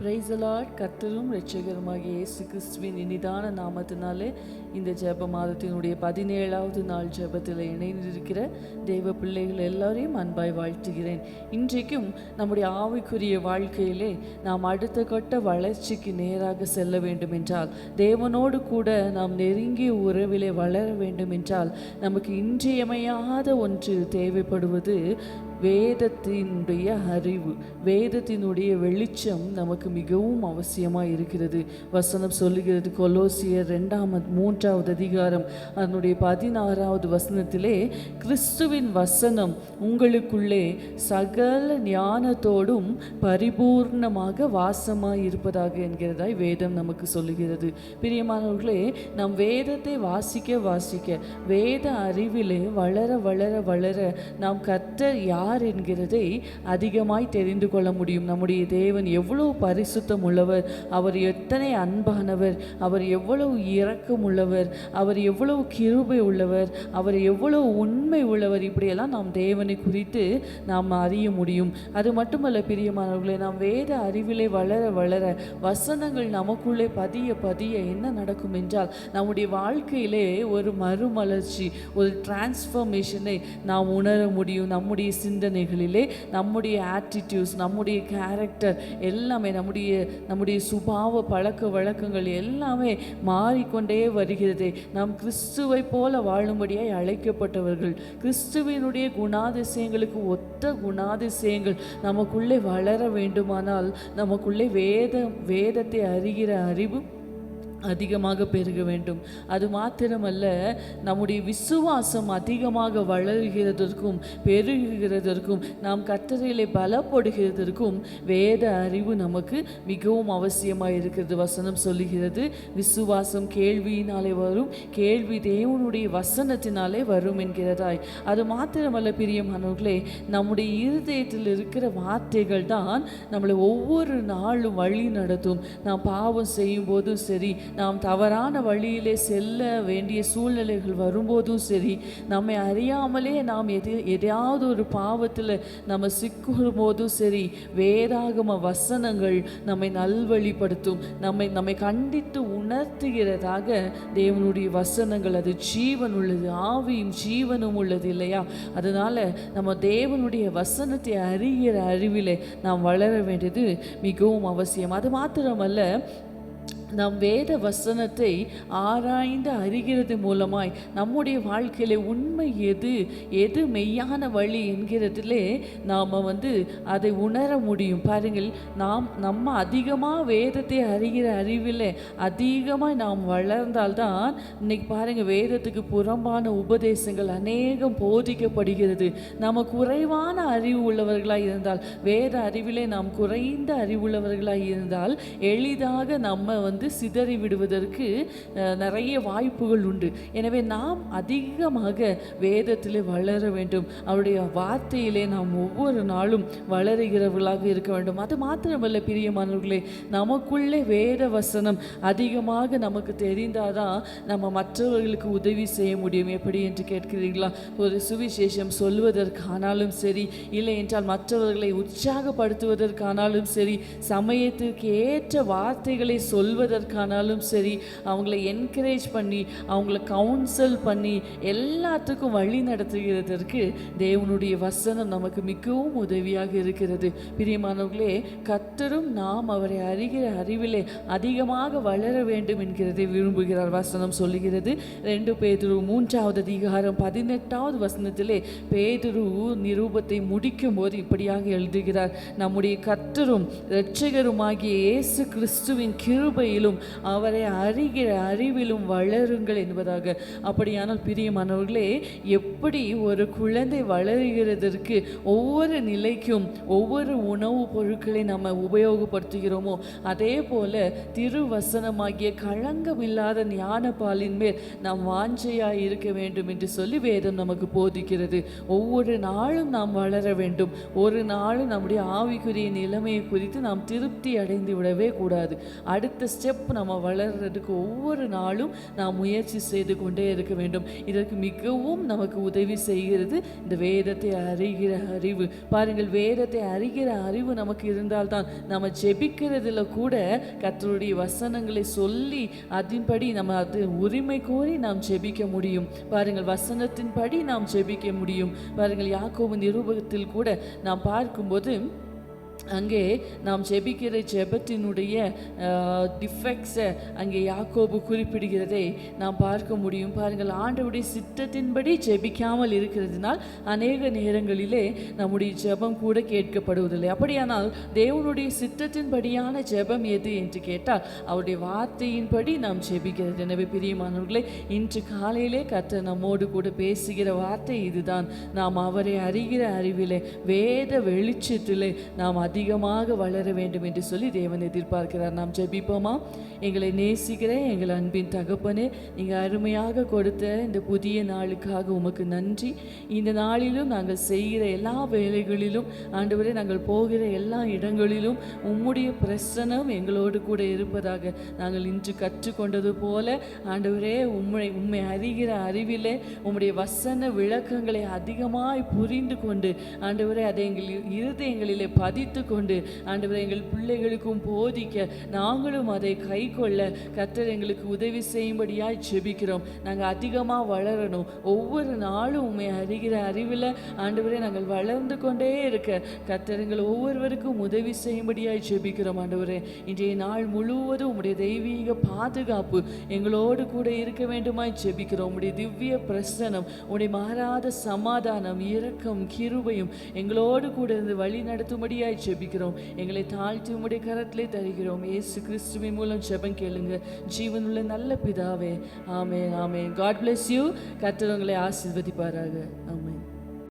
பிரைசலாட் கர்த்தரும் இரட்சகருமாகிய இயேசு கிறிஸ்துவின் இனிதான நாமத்தினாலே இந்த ஜெப மாதத்தினுடைய பதினேழாவது நாள் ஜெபத்தில் இணைந்திருக்கிற தெய்வ பிள்ளைகள் எல்லாரையும் அன்பாய் வாழ்த்துகிறேன். இன்றைக்கும் நம்முடைய ஆவிக்குரிய வாழ்க்கையிலே நாம் அடுத்த கட்ட வளர்ச்சிக்கு நேராக செல்ல வேண்டும் என்றால் தேவனோடு கூட நாம் நெருங்கிய உறவிலே வளர வேண்டும் என்றால் நமக்கு இன்றியமையாத ஒன்று தேவைப்படுவது வேதத்தினுடைய அறிவு. வேதத்தினுடைய வெளிச்சம் நமக்கு மிகவும் அவசியமாக இருக்கிறது. வசனம் சொல்லுகிறது கொலோசியர் ரெண்டாம் மூன்று மூன்றாவது அதிகாரம் அதனுடைய பதினாறாவது வசனத்திலே கிறிஸ்துவின் வசனம் உங்களுக்குள்ளே சகல ஞானத்தோடும் பரிபூர்ணமாக வாசமாய் இருப்பதாக என்கிறதாய் வேதம் நமக்கு சொல்லுகிறது. பிரியமானவர்களே நம் வேதத்தை வாசிக்க வாசிக்க வேத அறிவிலே வளர வளர வளர நாம் கர்த்தர் யார் என்கிறதை அதிகமாய் தெரிந்து கொள்ள முடியும். நம்முடைய தேவன் எவ்வளவு பரிசுத்தம் உள்ளவர் அவர் எத்தனை அன்பானவர் அவர் எவ்வளவு இரக்கம் உள்ளவர் அவர் எவ்வளவு கிருபை உள்ளவர் அவர் எவ்வளவு உண்மை உள்ளவர் இப்படியெல்லாம் நாம் தேவனை குறித்து நாம் அறிய முடியும். அது மட்டுமல்ல பிரியமானவர்களே நாம் வேத அறிவிலே வளர வளர வசனங்கள் நமக்குள்ளே பதிய பதிய என்ன நடக்கும் என்றால் நம்முடைய வாழ்க்கையிலே ஒரு மறுமலர்ச்சி ஒரு டிரான்ஸ்ஃபர்மேஷனை நாம் உணர முடியும். நம்முடைய சிந்தனைகளிலே நம்முடைய ஆட்டிடியூட்ஸ் நம்முடைய கேரக்டர் எல்லாமே நம்முடைய நம்முடைய சுபாவ பழக்க வழக்கங்கள் எல்லாமே மாறிக்கொண்டே வருகிறது. நாம் கிறிஸ்துவை போல வாழும்படியாய் அழைக்கப்பட்டவர்கள். கிறிஸ்துவினுடைய குணாதிசயங்களுக்கு ஒத்த குணாதிசயங்கள் நமக்குள்ளே வளர வேண்டுமானால் நமக்குள்ளே வேத வேதத்தை அறிகிற அறிவு அதிகமாக பெருக வேண்டும். அது மாத்திரமல்ல நம்முடைய விசுவாசம் அதிகமாக வளர்கிறதற்கும் பெருகிறதற்கும் நாம் கத்தரையிலே பலப்படுகிறதற்கும் வேத அறிவு நமக்கு மிகவும் அவசியமாக இருக்கிறது. வசனம் சொல்லுகிறது விசுவாசம் கேள்வியினாலே வரும் கேள்வி தேவனுடைய வசனத்தினாலே வரும் என்கிறதாய். அது மாத்திரமல்ல பிரியமானவர்களே நம்முடைய இருதயத்தில் இருக்கிற வார்த்தைகள் தான் நம்மளை ஒவ்வொரு நாளும் வழி நடத்தும். நாம் பாவம் செய்யும் போதும் சரி நாம் தவறான வழியிலே செல்ல வேண்டிய சூழ்நிலைகள் வரும்போதும் சரி நம்மை அறியாமலே நாம் எது எதையாவது ஒரு பாவத்தில் நம்ம சிக்கும் போதும் சரி வேதாகம வசனங்கள் நம்மை நல்வழிப்படுத்தும். நம்மை நம்மை கண்டித்து உணர்த்துகிறதாக தேவனுடைய வசனங்கள். அது ஜீவன் உள்ளது ஆவியும் ஜீவனும் உள்ளது இல்லையா? அதனால் நம்ம தேவனுடைய வசனத்தை அறிகிற அறிவிலே நாம் வளர வேண்டியது மிகவும் அவசியம். அது மாத்திரமல்ல நாம் வேத வசனத்தை ஆராய்ந்து அறிகிறது மூலமாய் நம்முடைய வாழ்க்கையில் உண்மை எது எது மெய்யான வழி என்கிறதிலே நாம் வந்து அதை உணர முடியும். பாருங்கள் நாம் நம்ம அதிகமாக வேதத்தை அறிகிற அறிவில் அதிகமாக நாம் வளர்ந்தால்தான் இன்னைக்கு பாருங்கள் வேதத்துக்கு புறம்பான உபதேசங்கள் அநேகம் போதிக்கப்படுகிறது. நம்ம குறைவான அறிவு உள்ளவர்களாக இருந்தால் வேத அறிவிலே நாம் குறைந்த அறிவுள்ளவர்களாக இருந்தால் எளிதாக நம்ம வந்து சிதறி விடுவதற்கு நிறைய வாய்ப்புகள் உண்டு. எனவே நாம் அதிகமாக வேதத்தில் வளர வேண்டும். அவருடைய வார்த்தையிலே நாம் ஒவ்வொரு நாளும் வளருகிறவர்களாக இருக்க வேண்டும். அது மாத்திரமல்ல பிரியமானவர்களே நமக்குள்ளே வேத வசனம் அதிகமாக நமக்கு தெரிந்தாதான் நம்ம மற்றவர்களுக்கு உதவி செய்ய முடியும். எப்படி என்று கேட்கிறீர்களா? ஒரு சுவிசேஷம் சொல்வதற்கானாலும் சரி இல்லை என்றால் மற்றவர்களை உற்சாகப்படுத்துவதற்கானாலும் சரி சமயத்திற்கு ஏற்ற வார்த்தைகளை சொல்வதற்கானாலும் சரி அவங்கள என்கரேஜ் பண்ணி அவங்கள கவுன்சில் பண்ணி எல்லாத்துக்கும் வழி நடத்துகிறதற்கு தேவனுடைய வசனம் நமக்கு மிகவும் உதவியாக இருக்கிறது. பிரியமானவர்களே கத்தரும் நாம் அவரை அறிகிற அறிவிலே அதிகமாக வளர வேண்டும் என்கிறதை விரும்புகிறார் வசனம் சொல்லுகிறது. ரெண்டு பேதுரு மூன்றாவது அதிகாரம் பதினெட்டாவது வசனத்திலே பேதுரு நிரூபத்தை முடிக்கும் போது இப்படியாக எழுதுகிறார். நம்முடைய கத்தரும் இரட்சகருமாகிய இயேசு கிறிஸ்துவின் கிருபையில் கிருபையிலும் அவரை அறிகிற அறிவிலும் வளருங்கள் என்பதாக. அப்படியானால் பிரியமானவர்களே எப்படி ஒரு குழந்தை வளருகிறதற்கு ஒவ்வொரு நிலைக்கும் ஒவ்வொரு உணவுப் பொருட்களை நம்ம உபயோகப்படுத்துகிறோமோ அதே போல திருவசனமாகிய களங்கமில்லாத ஞானப்பாலின் மேல் நாம் வாஞ்சையாக இருக்க வேண்டும் என்று சொல்லி வேதம் நமக்கு போதிக்கிறது. ஒவ்வொரு நாளும் நாம் வளர வேண்டும். ஒரு நாளும் நம்முடைய ஆவிக்குரிய நிலைமையை குறித்து நாம் திருப்தி அடைந்து விடவே கூடாது. அடுத்த ஸ்டெப் நம்ம வளர்றதுக்கு ஒவ்வொரு நாளும் நாம் முயற்சி செய்து கொண்டே இருக்க வேண்டும். இதற்கு மிகவும் நமக்கு உதவி செய்கிறது இந்த வேதத்தை அறிகிற அறிவு. பாருங்கள் வேதத்தை அறிகிற அறிவு நமக்கு இருந்தால்தான் நம்ம ஜெபிக்கிறதுல கூட கத்தருடைய வசனங்களை சொல்லி அதன்படி நம்ம அது உரிமை கோரி நாம் ஜெபிக்க முடியும். பாருங்கள் வசனத்தின்படி நாம் ஜெபிக்க முடியும். பாருங்கள் யாக்கோவின் நிரூபகத்தில் கூட நாம் பார்க்கும்போது அங்கே நாம் ஜெபிக்கிற ஜெபத்தினுடைய டிஃபெக்ட்ஸை அங்கே யாக்கோபு குறிப்பிடுகிறதை நாம் பார்க்க முடியும். பாருங்கள் ஆண்டவுடைய சித்தத்தின்படி ஜெபிக்காமல் இருக்கிறதுனால் அநேக நேரங்களிலே நம்முடைய ஜெபம் கூட கேட்கப்படுவதில்லை. அப்படியானால் தேவனுடைய சித்தத்தின்படியான ஜெபம் எது என்று கேட்டால் அவருடைய வார்த்தையின்படி நாம் ஜெபிக்கிறது. எனவே பிரியமானவர்களே இன்று காலையிலே கர்த்தர் நம்மோடு கூட பேசுகிற வார்த்தை இதுதான். நாம் அவரை அறிகிற அறிவிலே வேத வெளிச்சத்திலே நாம் அதிகமாக வளர வேண்டும் என்று சொல்லி தேவன் எதிர்பார்க்கிறார். நாம் ஜெபிப்போமா? எங்களை நேசிக்கிற எங்கள் அன்பின் தகப்பனே நீங்கள் அருமையாக கொடுத்த இந்த புதிய நாளுக்காக உமக்கு நன்றி. இந்த நாளிலும் நாங்கள் செய்கிற எல்லா வேலைகளிலும் ஆண்டவரே நாங்கள் போகிற எல்லா இடங்களிலும் உம்முடைய பிரசனம் எங்களோடு கூட இருப்பதாக நாங்கள் இன்று கற்றுக்கொண்டது போல ஆண்டவரே உம்மை உண்மை அறிகிற அறிவிலே உம்முடைய வசன விளக்கங்களை அதிகமாய் புரிந்து கொண்டு ஆண்டவரே அதை எங்கள் இருதயங்களிலே பதித்து கொண்டு ஆண்டவரை எங்கள் பிள்ளைகளுக்கும் போதிக்க நாங்களும் அதை கை கொள்ள கத்தர் எங்களுக்கு உதவி செய்யும்படியாய் ஜெபிக்கிறோம். நாங்கள் அதிகமாக வளரணும். ஒவ்வொரு நாளும் உண்மை அறிகிற அறிவில் ஆண்டவரே நாங்கள் வளர்ந்து கொண்டே இருக்க கத்தருங்கள் ஒவ்வொருவருக்கும் உதவி செய்யும்படியாய் ஜெபிக்கிறோம் ஆண்டவரே. இன்றைய நாள் முழுவதும் உடைய தெய்வீக பாதுகாப்பு எங்களோடு கூட இருக்க வேண்டுமாய் ஜெபிக்கிறோம். உடைய திவ்ய பிரசனம் உடைய மாறாத சமாதானம் இரக்கம் கிருபையும் எங்களோடு கூட இருந்து வழி நடத்தும்படியாய் ஜெபிக்கிறோம். எங்களை தாழ்த்தி உம்முடைய கரத்திலே தருகிறோம். இயேசு கிறிஸ்துவின் மூலம் ஜெபம் கேளுங்க. ஜீவனுள்ள நல்ல பிதாவே. ஆமே ஆமே காட் பிளஸ் யூ கத்தவங்களை உங்களை ஆசீர்வதிப்பாராக.